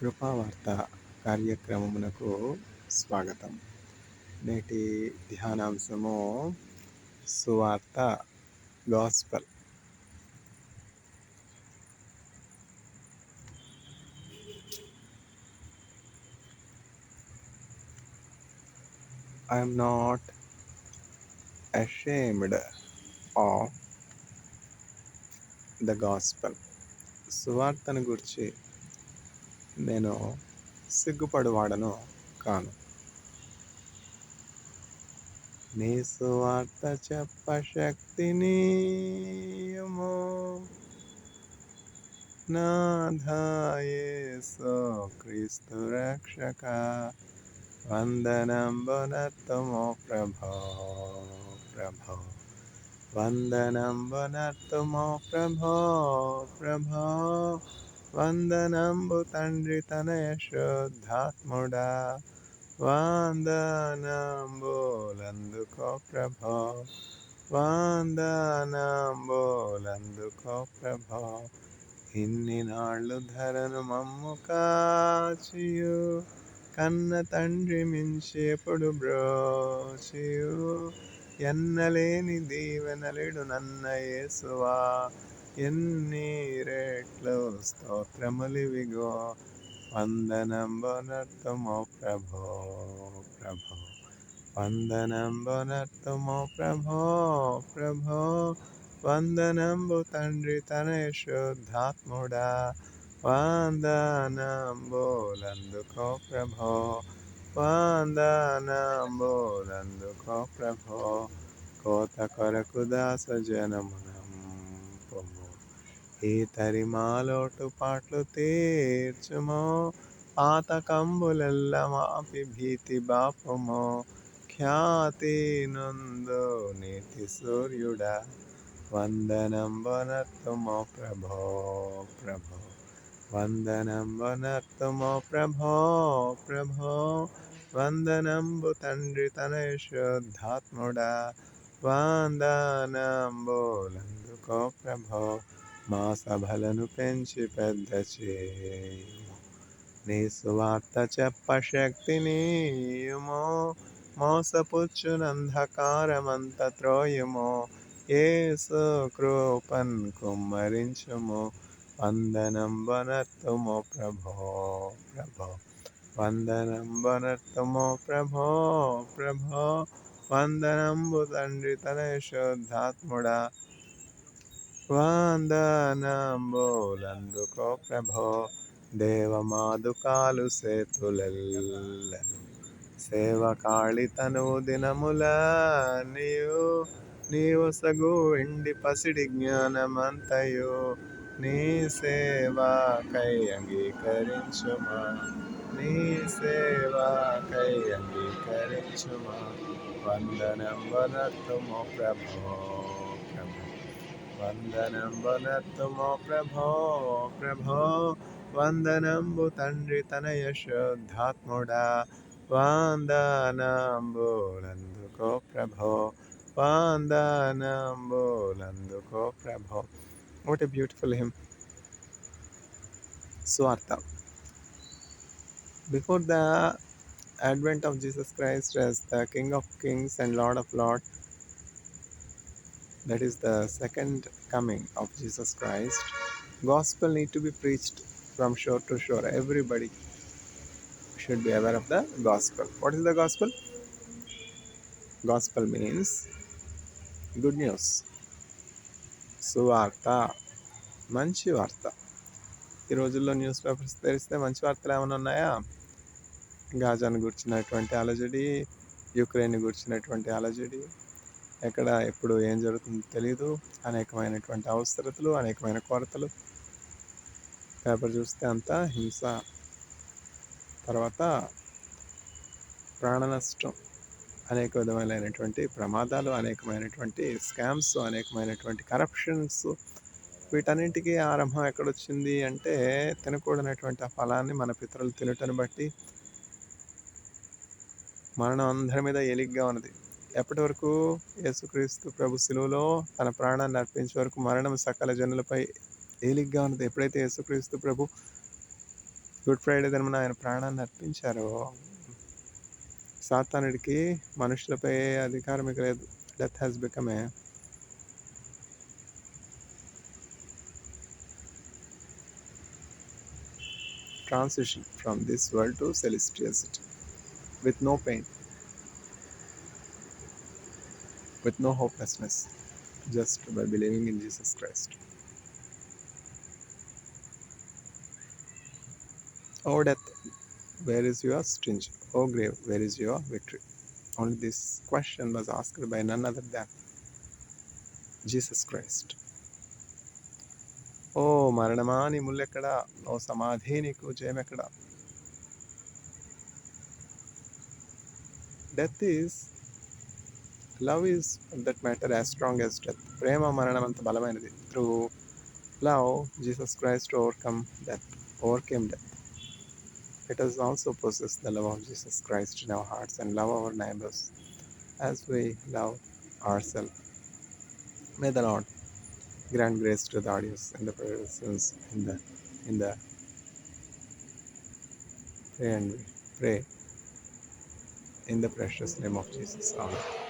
కృపావార్త కార్యక్రమమునకు స్వాగతం. నేటి ధ్యానాంశము సువార్త gospel. I'm not ashamed of the gospel సువార్తను గురించి నేను సిగ్గుపడువాడను కాను. నీ సువార్త చెప్ప శక్తిని నాథాయేసో క్రీస్తు రక్షక వందనంబునర్తుమో ప్రభో ప్రభో. వందనంబునర్తుమో ప్రభో ప్రభో. వందనంబు తండ్రి తనయ శుద్ధాత్ముడా వందనంబులందుకో ప్రభో. వందనంబులందుకో ప్రభో. ఇన్ని నాళ్ళు ధరను మమ్ము కాచియు. కన్న తండ్రి మించి ఎప్పుడు బ్రోచియు. ఎన్నలేని దీవెనలిడు నన్న యేసువా. ఎన్ని రెట్లు స్తోత్రములివిగో వందనంబనర్తమో ప్రభో ప్రభో. వందనంబనర్తమో ప్రభో ప్రభో. వందనంబు తండ్రి తన శుద్ధాత్ముడా వందనంబులందుకో ప్రభో వందనంబులందుకో ప్రభో. కోత కొరకు దాస జనమునంపుము ఈ తరిమాలోటు పాటలు పాత కంబులెల్ల మాపి భీతి బాపుమో. ఖ్యాతి నందు నీతి సూర్యుడా. వందనంబనర్తుమో ప్రభో ప్రభో. వందనంబనర్తుమో ప్రభో ప్రభో. వందనంబు తండ్రి తన శుద్ధాత్ముడా. వందనంబులందుకో ప్రభో. మా సభలను పెంచి పెద్ద చేయము నీ సువార్త చెప్ప శక్తినీయుమో మోసపుచ్చునంధకారమంత త్రోయుమో. ఏసు కృపన్ కుమ్మరించుము వందనం వనర్తుమో ప్రభో ప్రభో. వందనం వనర్తుమో ప్రభో ప్రభో. వందనంబు తండ్రి తన శుద్ధాత్ముడా వందనంబులందుకో ప్రభో దేవమాదుకాలు సేతులెల్లను సేవకాళి తను దినముల నీవు నీవు సగు ఎండి పసిడి జ్ఞానమంతయు. నీ సేవాకై అంగీకరించుమా నీ సేవాకై అంగీకరించుమా. వందనం వనర్తుమో ప్రభో ప్రభో. వందనం వనర్తుమో ప్రభో ప్రభో వందనంబు తండ్రి తనయ శుద్ధాత్ముడా వందనంబులందుకో ప్రభో వందనంబులందుకో ప్రభో వాట్ ఎ బ్యూటిఫుల్ హిమ్ స్వార్థ before the advent of Jesus Christ as the King of Kings and Lord of Lords, that is the second coming of Jesus Christ, gospel need to be preached from shore to shore. Everybody should be aware of the gospel. What is the gospel? Gospel means good news. సువార్త మంచి వార్త ఈ రోజుల్లో news papers తెరిస్తే మంచి వార్తలు ఏమైనా ఉన్నాయా గాజాను గుర్చినటువంటి అలజడి యుక్రెయిన్ గుర్చినటువంటి అలజడి ఎక్కడ ఎప్పుడు ఏం జరుగుతుందో తెలియదు అనేకమైనటువంటి అవసరతలు అనేకమైన కొరతలు. పేపర్ చూస్తే అంతా హింస. తర్వాత ప్రాణ నష్టం అనేక విధమైనటువంటి ప్రమాదాలు అనేకమైనటువంటి స్కామ్స్ అనేకమైనటువంటి కరప్షన్స్. వీటన్నింటికీ ఆరంభం ఎక్కడొచ్చింది అంటే తినకూడనటువంటి ఆ ఫలాన్ని మన పితరులు తినటను బట్టి. మరణం అందరి మీద ఎలిగ్గా ఉన్నది. ఎప్పటి వరకు యేసుక్రీస్తు ప్రభు శిలువలో తన ప్రాణాన్ని అర్పించే వరకు మరణం సకల జనులపై ఏలిగ్గా ఉన్నది? ఎప్పుడైతే యేసుక్రీస్తు ప్రభు గుడ్ ఫ్రైడే దినమున ఆయన ప్రాణాన్ని అర్పించారో సాతానుడికి మనుషులపై అధికారం ఇక లేదు. Death has become a transition from this world to celestial city with no pain, with no hopelessness, just by believing in Jesus Christ. O death, where is your sting? O grave, where is your victory? Only this question was asked by none other than Jesus Christ. ఓ మరణమా నీ ముల్లెక్కడ ఓ సమాధి నీకు జయమెక్కడ death is Love is that matter as strong as death ప్రేమ మరణం అంత బలమైనది through love Jesus Christ overcome death overcame death let us also possess the love of Jesus Christ in our hearts and love our neighbors as we love ourselves. May the Lord grant grace to the audience and the persons in the in the pray and we pray in the precious name of Jesus. Amen.